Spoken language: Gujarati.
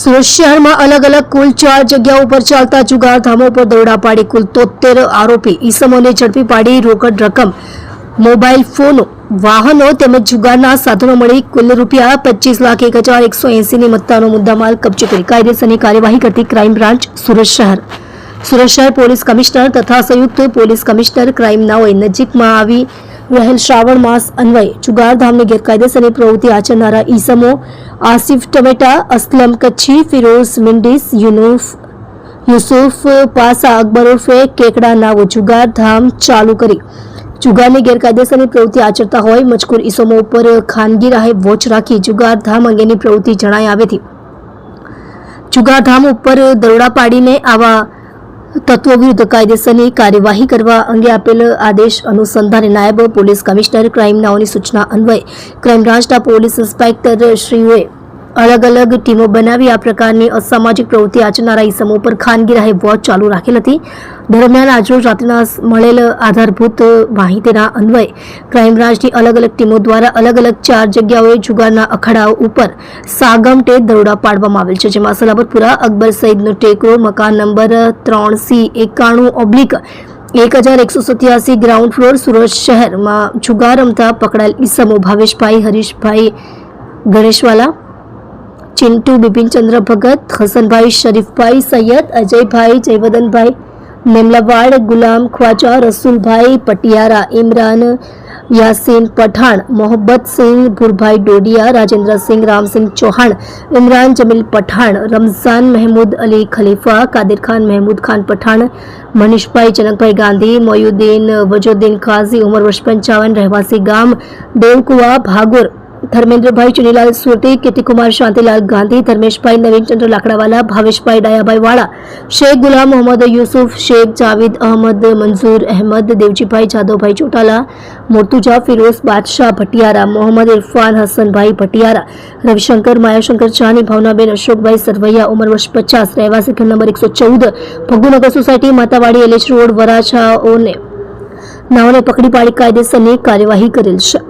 સુરત શહેરમાં અલગ અલગ કુલ ચાર જગ્યાઓ ઉપર ચાલતા જુગાર ધામો પર દરોડા પાડી કુલ તોતેર આરોપી ઈસમોને ઝડપી પાડી રોકડ રકમ. મોબાઈલ ફોનો, વાહનો તેમજ જુગારના સાધનો મળી કુલ રૂપિયા પચીસ લાખ એક હજાર એકસો એંસીની મત્તાનો મુદ્દામાલ કબજે કરી કાયદેસરની કાર્યવાહી કરતી ક્રાઇમ બ્રાન્ચ સુરત શહેર. સુરત શહેર પોલીસ કમિશનર તથા સંયુક્ત પોલીસ કમિશનર ક્રાઇમ નાઓએ નજીકમાં આવી રહેલ શ્રાવણ માસ અન્વયે જુગારધામની ગેરકાયદેસરની પ્રવૃત્તિ આચરનારા ઈસમો આસિફ ટમેટા, અસલમ કચ્છી, ફિરોઝ મિન્ડીસ યુનુફ યુસુફ પાસા, અકબર ઉર્ફે કેકડા નાવો જુગારધામ ચાલુ કરી. જુગારની ગેરકાયદેસરની પ્રવૃત્તિ આચરતા હોય મજકૂર ઈસમો ઉપર ખાનગી રાહે વોચ રાખી જુગાર ધામ અંગેની પ્રવૃત્તિ જણાઈ આવેથી. જુગારધામ ઉપર દરોડા પાડીને આવા તત્વો વિરુદ્ધ કાયદેસરની કાર્યવાહી કરવા અંગે આપેલ આદેશ અનુસંધાને નાયબ પોલીસ કમિશનર ક્રાઇમ નાઓની સૂચના અન્વયે ક્રાઇમ બ્રાન્ચના પોલીસ ઇન્સ્પેક્ટર શ્રીઓએ અલગ અલગ ટીમો બનાવી આ પ્રકારની અસામાજિક પ્રવૃત્તિ આચરનારા ઈસમો પર ખાનગી રાહે વોચ ચાલુ રાખેલ હતી. દરમિયાન આજરોજ રાત્રિના મળેલ આધારભૂત માહિતીના અન્વયે ક્રાઇમ બ્રાન્ચની અલગ અલગ ટીમો દ્વારા અલગ અલગ ચાર જગ્યાઓએ જુગારના અખાડાઓ ઉપર સાગમટે દરોડા પાડવામાં આવેલ છે, જેમાં સલાબતપુરા અકબર સઈદનો ટેકરો, મકાન નંબર ત્રણ સી એકાણું ઓબ્લિક એક હજાર એકસો સત્યાસી ગ્રાઉન્ડ ફ્લોર સુરત શહેરમાં જુગાર રમતા પકડાયેલ ઈસમો ભાવેશભાઈ, હરીશભાઈ ગણેશવાલા ચિંટુ બિપિનચંદ્ર ભગત, હસનભાઈ શરીફભાઈ સૈયદ, અજયભાઈ, જયવદનભાઈ, મેમલાવાડ, ગુલામ ખ્વાજા, રસુલભાઈ, પટિયારા, ઇમરાન, યાસીન પઠાણ મોહબ્બતસિંહ ભુરભાઈ ડોડિયા રાજેન્દ્રસિંહ રામસિંહ ચૌહાણ, ઇમરાન જમીલ પઠાણ, રમઝાન મહેમૂદ અલી ખલીફા, કાદિર ખાન મહેમૂદ ખાન પઠાણ, મનીષભાઈ જનકભાઈ ગાંધી, મોયુદ્દીન વજુદ્દીન ખાઝી, ઉમર વર્ષ પંચાવન, રહેવાસી ગામ, દેવકુવા, ભાગોર ધર્મેન્દ્રભાઈ ચુનીલાલ સુરતી, કીર્તિકુમાર શાંતિલાલ ગાંધી, ધર્મેશભાઈ નવીનચંદ્ર લાકડાવાલા, ભાવેશભાઈ ડાયાભાઈ વાળા, શેખ ગુલામ મોહમ્મદ યુસુફ, શેખ જાવેદ અહમદ, મંઝૂર અહેમદ, દેવજીભાઈ જાદવભાઈ ચોટાલા, મોર્તુજા ફિરોઝ બાદશાહ ભટિયારા, મોહમ્મદ ઇરફાન હસનભાઈ ભટિયારા, રવિશંકર, માયાશંકર ચાની, ભાવનાબેન અશોકભાઈ સરવૈયા, ઉંમર વર્ષ પચાસ, રહેવાસી ઘર નંબર એકસો ચૌદ Bhagunagar society, Matawadi, LH road, વરાછાઓને, નાઓને પકડી પાડી કાયદેસરની કાર્યવાહી કરેલ છે.